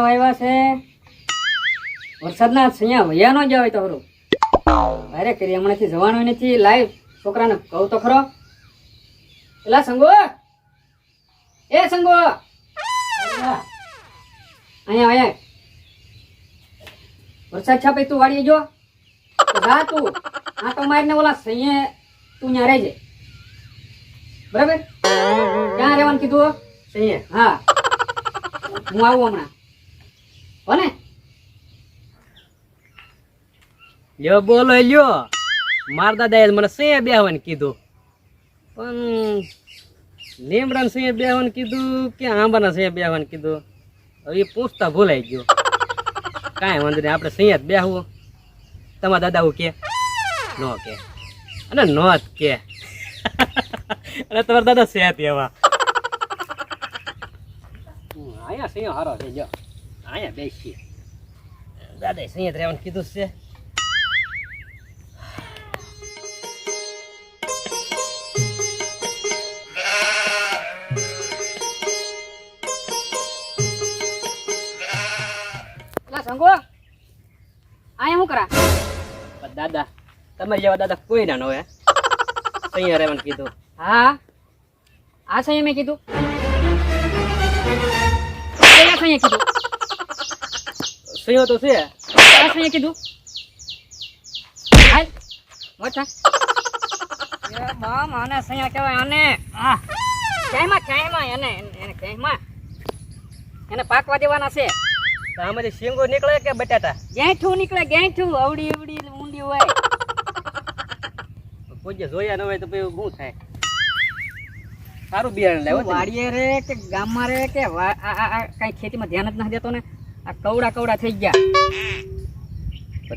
સૈયા વાવ્યા છે. વરસાદના અહીંયા વયા ન જવાય તો ખરું. અરે કરી હમણાંથી જવાનું નથી. લાઈવ. છોકરાને કહું તો ખરો. પેલા સંગો. એ સંગો. અહીંયા અહીંયા વરસાદ છાપે તું વાળી જો. હા તું. આ તો મારીને ઓલા સૈયે તું ત્યાં રહેજે. બરાબર? ક્યાં રહેવાનું કીધું સૈયે હા. હું આવું હમણાં. હો ને લ્યો બોલો લ્યો. માર દાદાએ મને સિંહ બેહવાન કીધું. પણ લીમડાને સિંહ બેહવાન કીધું કે આંબાના સિંહ બેહવાન કીધું? હવે પૂછતા ભૂલાઈ ગયો. કાંઈ વાંધો નહીં આપણે સિંહ જ બેહવું. તમારા દાદા હું કે? નો કે. અને નો જ કે. અને તમારા દાદા સેત એવા. અહીંયા સિંહ હારો થઈ જો અહીંયા બેસીએ દાદાએ સૈયે જ રહેવાનું કીધું જ છે એલા સંગો અહીંયા શું કરા પણ દાદા તમારી જેવા દાદા કોઈ ના હોય અહીંયા રહેવાનું કીધું હા આ સૈયે મેં કીધું કયા સૈયે કીધું સયો તો છે. આ સૈયે કીધું? હાલ. મોટા. એ મામ આને સૈયા કહેવાય આને. આ કેમાં કેમાં એને એને કેમાં એને પાકવા દેવાના છે. આમાંથી શીંગો નીકળે કે બટાટા? ગેઠું નીકળે ગેઠું. અવડી અવડી ઊંડી હોય. કોઈ જોયા ન હોય તો પછી શું થાય? સારું બિયારણ લેવો. વાડીએ રે કે ગામમાં રે કે આ આ- આ કાંઈ ખેતીમાં ધ્યાન જ ના દેતો ને? આ કવડા કવડા થઈ ગયા.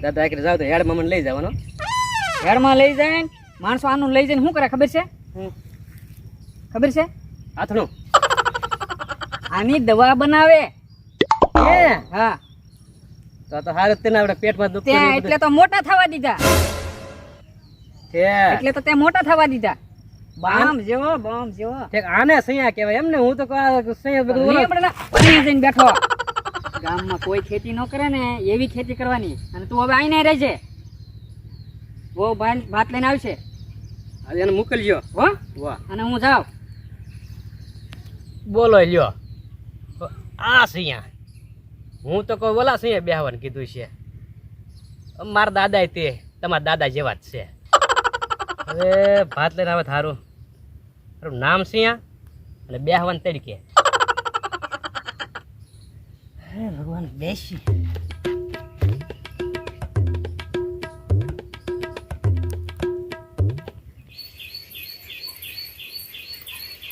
દાદા એકરે જાવ તો હેડમાં મને લઈ જવાનો હેડમાં લઈ જાય માણસો આનું લઈ જઈને શું કરે ખબર છે? ખબર છે? આથણું આની દવા બનાવે. હે? હા તો તો હાલ તેને આપણે પેટમાં દુખતું ત્યાં એટલે તો મોટા થવા દીધા. એટલે તો તે મોટા થવા દીધા. બામ. જેવો બામ જેવો. આને સૈયા કહેવાય. એમ ને હું તો સૈયા બધું બેઠો. ગામમાં કોઈ ખેતી ન કરે ને એવી ખેતી કરવાની. અને તું હવે આઈને રહેજે. બહુ ભાત ભાત લઈને આવશે હવે એને મોકલજો. હો? વાહ. અને હું જાઉં. બોલો લ્યો. આ સૈયા હું તો કોઈ બોલા સૈયા બેહવાનું કીધું છે. મારા દાદા તે તમારા દાદા જેવા જ છે. હવે ભાત લઈને આવે થારું. તારું નામ સિંયા અને બેહવાન તરીકે હે ભગવાન બેસી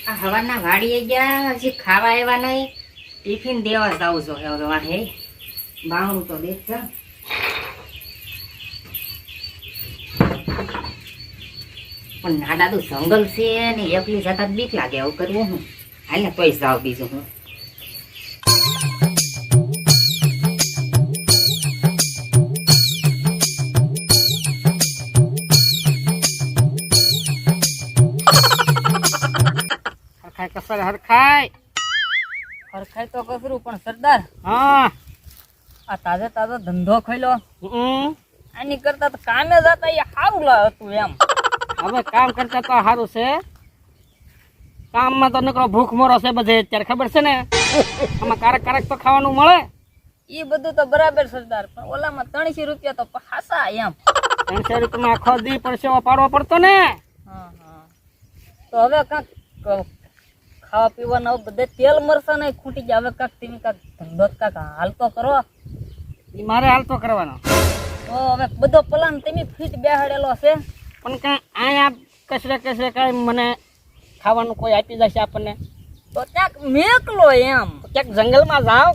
આ હવાના વાડીએ ગયા, હજી ખાવા આવ્યા નહીં. ટિફિન દેવા જાવ છું હવે વાહે. બાવણું તો દેખ પણ ના દાદુ જંગલ છે ને, એકલી જતા બીક લાગે, આવું કરવું હું. હાલ ને તોય જાવ બીજું હું. તો કસરું પણ સરદાર હા. આ તાજો તાજો ધંધો ખોલ્યો હમ. આની કરતા તો કામે જતા એ સારું હતું એમ. હવે કામ કરતા તો સારું છે. કામમાં તો નકરો ભૂખ મરો છે બધે અત્યારે ખબર છે ને? આમાં કારક કારક તો ખાવાનું મળે. એ બધું તો બરાબર સરદાર પણ ઓલામાં ત્રણસો રૂપિયા તો હાસા એમ. ત્રણસો રૂપિયામાં આખો દી પરસેવો પાડવો પડતો ને? હા હા. તો હવે કાંક ક- ખાવા પીવાના બધે તેલ મરસા નહીં ખૂટી ગયા હવે કાંક તમે કાંક ધંધો કાંક હાલતો કરો એ મારે હાલ તો કરવાનો. તો હવે બધો પ્લાન તમે ફીટ બેહાડેલો છે. પણ કાંઈ અહીંયા કસરે કસરે કાંઈ મને ખાવાનું કોઈ આપી જશે આપણને? તો ક્યાંક મેકલો એમ. ક્યાંક જંગલમાં જાઓ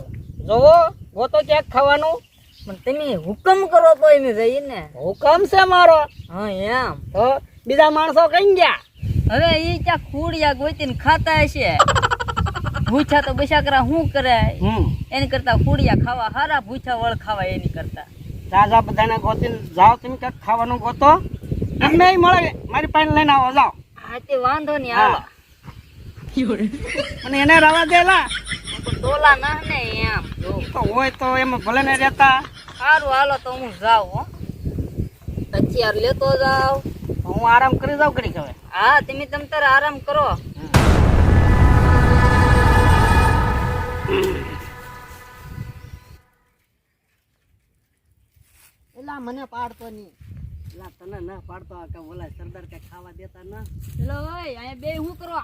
જોવો ગોતો ક્યાંક ખાવાનું. પણ તમે હુકમ કરો તો એને જઈને. હુકમ છે મારો. હા એમ. તો બીજા માણસો કઈ ગયા? હવે એ ક્યાં ખોડિયા ગોતીને ખાતા હશે? ભૂછા તો બસાકરા શું કરે? હમ. એની કરતા ખૂડિયા ખાવા હારા ભૂછા વળ ખાવા એની કરતા. રાજા બધાને ગોતીને જાઓ તમે ક્યાંક ખાવાનું ગોતો? અમને મળે. મારી પાસે લઈને આવો જાઓ. હા તે વાંધો નહીં આવો અને એને રવા દેલા ડોલા ના ને એમ તો હોય તો એમાં ભલે ને રહેતા. સારું હાલો તો હું જાઉં હો. યાર લેતો જાવ હું આરામ કરી જાઉં કરી હવે. હા તમે તમ તાર આરામ કરો. એલા મને પાડતો નહીં. એલા તને ના પાડતો આ કે ઓલા સરદાર કે ખાવા દેતા ના? એટલે ઓય અહીંયા બે હું કરો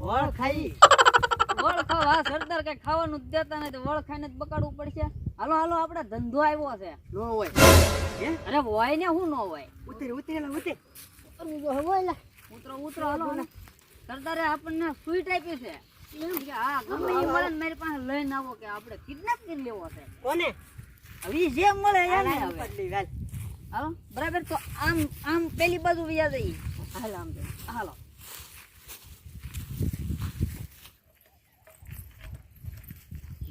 વળ ખાઈ. વળ ખાવ? સરદાર કઈ ખાવાનું જ દેતા નથી વળ ખાઈને જ બકાડવું પડશે. હાલો હાલો આપણે ધંધો આવ્યો છે. નો હોય. અરે હોય ને હું નો હોય. ઉતરી ઉતરી એલા ઉતરી. ઉતરો ઉતરો હાલો હાલો. સરદારે આપણને સ્વીટ આપી છે. હા ગમે એ મળે ને મારી પાસે લઈને આવો કે આપણે કિડનેપ કરી લેવો છે. કોને? હવે જે મળે એને હવે હાલો. બરાબર? તો આમ આમ પેલી બાજુ વ્યા હાલ આમ હાલો.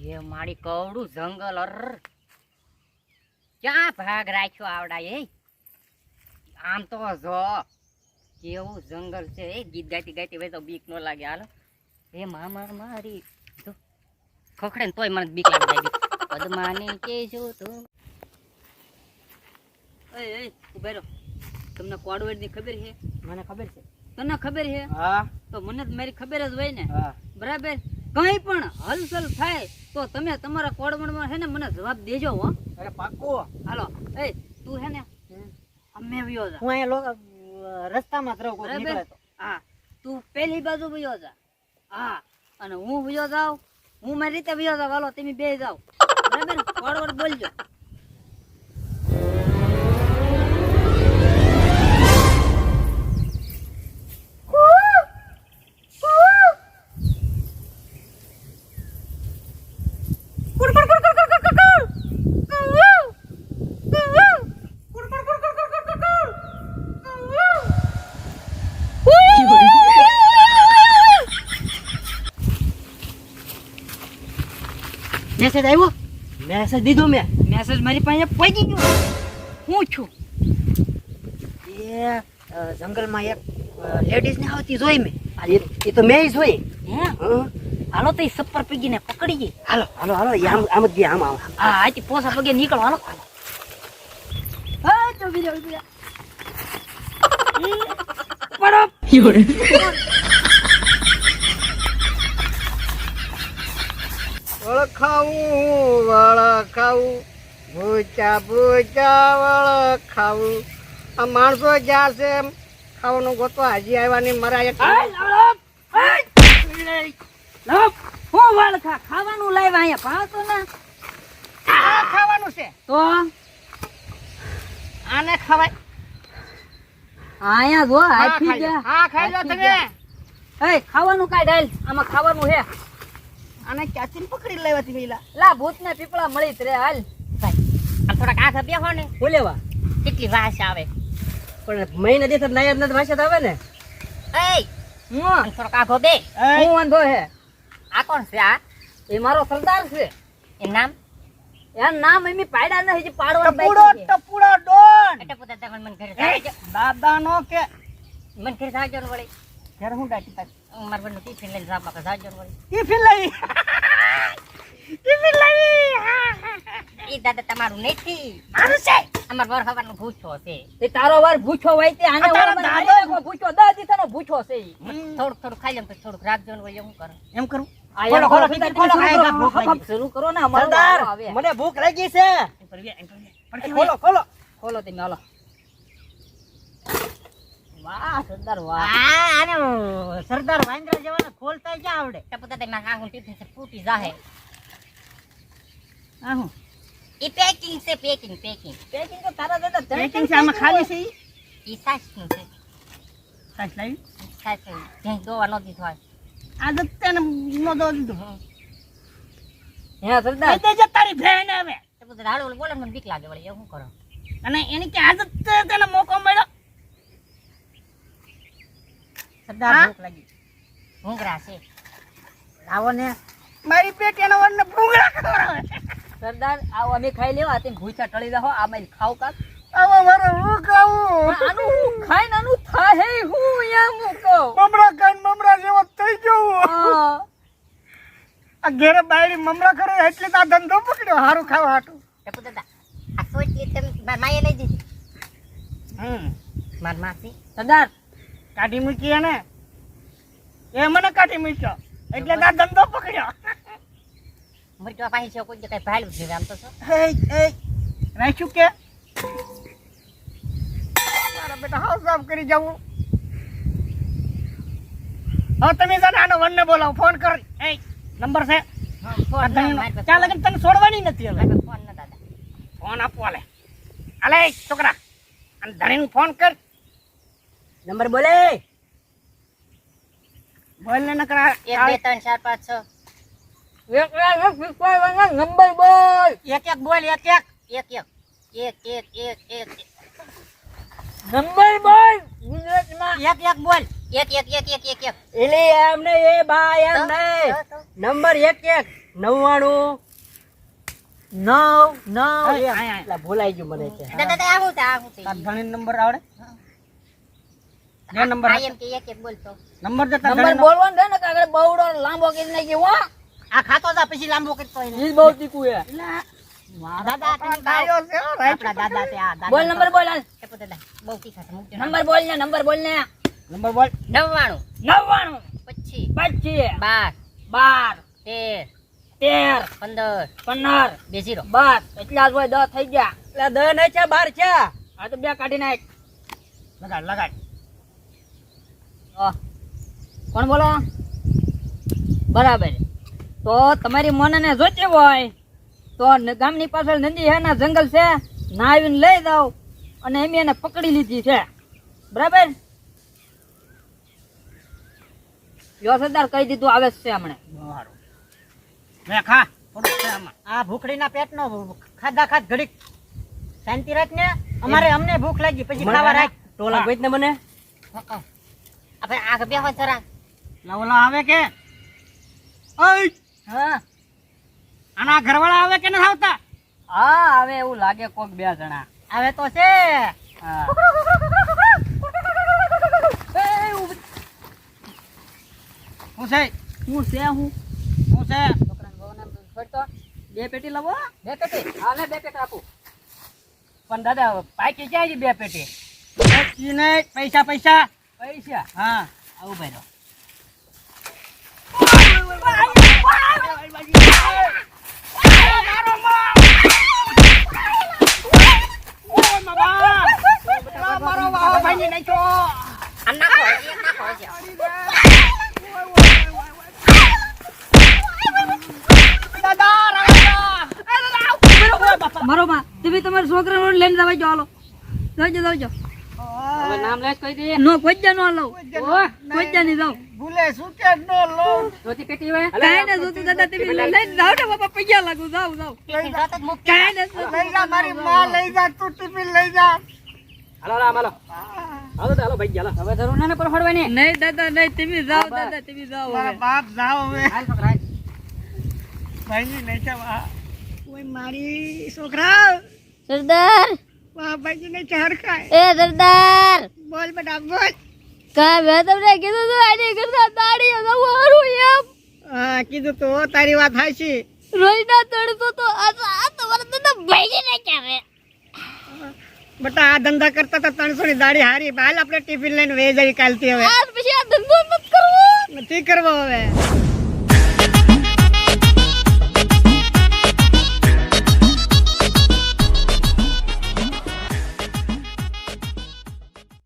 એ મારી કવડું જંગલ અર. ક્યાં ભાગ રાખ્યો આવડા એ? આમ તો જો કેવું જંગલ છે. એ ગીત ગાતી ગાતી હોય તો બીક ન લાગે. હાલો. એ મામા મારી જો ખખડે ને તોય મને બીક લાગે પદ્માને કેજો તો. એ ઊભા રહો. તમને કોડવર્ડની ખબર છે? મને ખબર છે. તને ખબર છે? હા. તો મને મારી ખબર જ હોય ને. બરાબર? કઈ પણ હલચલ થાય તો તમે તમારા કોડવડમાં છે ને મને જવાબ દેજો હો. અરે પાક્કો. હાલો. એ તું છે ને અમે વ્યો જા. હું અહીંયા લોકો રસ્તામાં જ રહું કોઈ નીકળે તો. હા. તું પેલી બાજુ વ્યો જા. હા. અને હું વ્યો જાઉં. હું મારી રીતે વ્યો જાઉં. હાલો તમે બે જાઓ. બરાબર? કોડવડ બોલજો. મેસેજ આવ્યો? મેસેજ દીધો મેં. મેસેજ મારી પાસે પહોંચી ગયો. હું છું? એ જંગલમાં એક લેડીઝ ને આવતી જોઈ મેં. એ- એ તો મેં જોઈ. હે? હાલો તો એ સપ્પર પીગીને પકડી ગઈ. હાલો હાલો હાલો આમ આમ જ ગયા આમ આમ. હા આથી પોસા પગે નીકળો હાલો. હા તો બીજા બીજા. વળખાવું વળખાવું. ભૂચા ભૂચા વળખાવું. આ માણસો જ્યાં છે એમ ખાવાનું ગોતો હાજી આવવાની નહીં મારા એક હું ખાવાનું લાવ્યા અહીંયા ભાવતો ને? ખાવાનું છે. તો? આને ખવાય. અહીંયા જો હા ખાઈ લો. તમે. ખાવાનું કાઈ ડાલ આમાં ખાવાનું હે આને ક્યાંથી પકડી લેવા હતી પેલા લા ભૂત ને પીપળા મળી રે હાલ. આમ થોડાક આંખ હો ને બોલેવા લેવા? કેટલી વાસ આવે. પણ મહિને દિવસ નાયર નથી ભાષા આવે ને. એય હું. આમ થોડોક આંખો બે હું વાંધો હે? આ કોણ છે આ? એ મારો સરદાર છે. એ નામ? એનું નામ એમી પાડા નથી હજી પાડવા ટપુડો ટપુડો ડોન. એટલે પોતા તમે મન ઘરે દાદા નો કે મન ઘરે જાજો ને વળી. ઘરે હું ડાટી પાછી? મારા બંને ટિફિન લઈને જાપ બાપા જાજો ને ટિફિન લઈ. ટિફિન લઈ. ઈ દાદા તમારું નથી. મારું છે. અમાર વર હવાનું ભૂછો છે. એ તારો વાર ભૂખો હોય તે આને આ મને દાદો મારી દસ દીથાનો ભૂખ્યો છે ઈ. થોડુંક થોડુંક ખાઈ લઉં તો થોડુંક રાખજો ને કરો. એમ કરું? ખોલો, ખોલો, ખોલો, શરૂ કરો, ને અમારો આવે. મને ભૂખ લાગી છે. ખોલો ખોલો. ખોલો તમે હાલો. વાહ સરદાર વાહ. આને સરદાર વાંદરા જેવાને ખોલતા ક્યાં આવડે? તો તે મારા આંખનું ટિફિન છે ફૂટી જાહે. આ ઈ પેકિંગ છે પેકિંગ પેકિંગ પેકિંગ તો તારા દાદા પેકિંગ છે આમાં ખાલી છે ઈ? ઈ સાસનું છે. સાચ લાવી સાસ જ્યાં દોવા ન દીધો આ દત્તાને નો દો દીધું. હે સરદાર. કહી દેજે તારી બહેન હવે. તો પોતે બોલે મને બીક લાગે વળી એવું કરો? અને એની કે આદત છે? મોકો મળ્યો? સરદાર? ભૂખ લાગી. ભૂંગરા છે. લાવો ને. મારી પેટ એના ખવડાવે સરદાર આવો અમે ખાઈ લેવા. તે ભૂચા ટળી રહો આ મારી ખાવ કાક આવો મારે હું ખાવું આનું હું ખાઈ નાનું હું યા કહું? મમરા ખાઈને મમરા જેવો થઈ ગયો આ ઘેરે બાયડી મમરા કરે એટલે તો આ ધંધો પકડ્યો. હારું ખાવા હાટું. ટપુ દાદા આ સોચી તમે માએ લઈ દીધી. હમ. મારી માસી. સરદાર કાઢી મૂકી એને? એ મને કાઢી મૂક્યો. એટલે આ ધંધો પકડ્યો. મરચવા પાણી છે કોઈ કઈ ભાડું છે આમ તો રાખ્યું કે? મારા બેટા હાવ સાફ કરી જવું હા. તમે જાણે આનો વનને બોલાવો ફોન કર. એ નંબર છે? ચાલ લગન તને છોડવાની નથી હવે. ફોન ના દાદા. ફોન આપવો આલે આલે છોકરા. અને ધણીને ફોન કર. નંબર બોલે બોલ ને નકરા એક બે ત્રણ ચાર પાંચ છ નંબર બોલ એક એક બોલ એક એક એક એક એક એક એક એક નંબર બોલ ગુજરાતમાં એક એક બોલ એક એક એક એક એક એક એલી એમ ને એ ભાઈ એમ. નંબર એક એક નવ્વાણું નવ નવ એક. ભૂલાઈ ગયું મને છે આવું આવું નંબર આવડે બે નંબર આ એમ કે એક એક બોલતો. નંબર દે નંબર બોલવાનો ને કાગળ બહુડો લાંબો કરી નાખી હો. આ ખાતો જા પછી લાંબો કરતો હોય ઈ બહુ તીખું હે દાદા તમે છે હો, દાદા છે આ દાદા બોલ નંબર બોલ હાલ. ટપુ દાદા બહુ તીખા છે મૂકજો નંબર બોલ ને નંબર બોલ ને. નંબર બોલ. નવ્વાણું. નવ્વાણું. પચીસ. પચીસ. બાર. બાર. તેર. તેર. પંદર. પંદર. બે જીરો બસ એટલા જ હોય દસ થઈ ગયા. એટલે દસ નહીં છે બાર છે. આ તો બે કાઢી નાખ. લગાડ લગાડ. કોણ બોલો? બરાબર. તો તમારી મોનાને જોતી હોય તો ગામની પાછળ નદી હે ના જંગલ છે ના લઈ જાઓ. અને એમ એને પકડી લીધી છે. બરાબર? યો સરદાર કહી દીધું આવે જ છે હમણે. મે ખા. થોડુંક છે આમાં. આ ભૂખડીના પેટનો ખાધા ખાધ ઘડીક. શાંતિ રાખ ને. અમારે અમને ભૂખ લાગી પછી ખાવા રાખ. ટોલા ગોઈત ને મને? આપણે આગ બે હોય જરા. લવલો આવે કે? ઓય! હા. આના ઘરવાળા આવે કે નથી આવતા? હા હવે એવું લાગે કોક બે જણા. આવે તો છે. હા. હું છે? હું છે હું. હું છે? છોકરાને બહુ નામ છોડતો બે પેટી લાવો બે પેટી. હા લે બે પેટી આપું. પણ દાદા પાકી ક્યાં છે બે પેટી? પૈસા પૈસા. પૈસા? હા આવું ભાઈ મારો વાહો મારો માં તમે તમારા છોકરાને લઈને જવા જો હાલો. જાવજો જાવજો હવે નામ લેશ કહી દે નો કોઈ નો લઉં. કોઈ નહીં જાવ ભૂલે શું કે નો લોન જોતી પેટી વે કાંઈ ને જોતી દાદા તમે લઈને જાવ ને બાપા પૈયા લાગુ જાવ જાવ. કાંઈ ને લઈ જા મારી માં લઈ જા તું ટિફિન લઈ જા. હાલો હાલો હાલો. હાલો હાલો ભાઈ ગયા હાલો. હવે જરૂર ના પરફડવાની નહીં દાદા નહીં તમે જાવ દાદા તમે જાવ મારા બાપ જાવ હવે. હાલ છોકરા ભાઈ નહીં વાહ ઓય મારી છોકરા. સરદાર. ભાઈ નહીં છે એ સરદાર! બોલ બટા બોલ. કા મેં તમને કીધું તું આની કરતા દાડી જવું હારું એમ? હા કીધું તો તારી વાત હાચી. રોઈના તડતો તો આ તો આ તો મારા દાદા ભાઈ ને બટા આ ધંધા કરતા તો ત્રણસો ની દાડી હારી હાલ આપણે ટિફિન લઈને વે જઈ કાલથી હવે. પછી આ ધંધો મત કરવો? નથી કરવો હવે.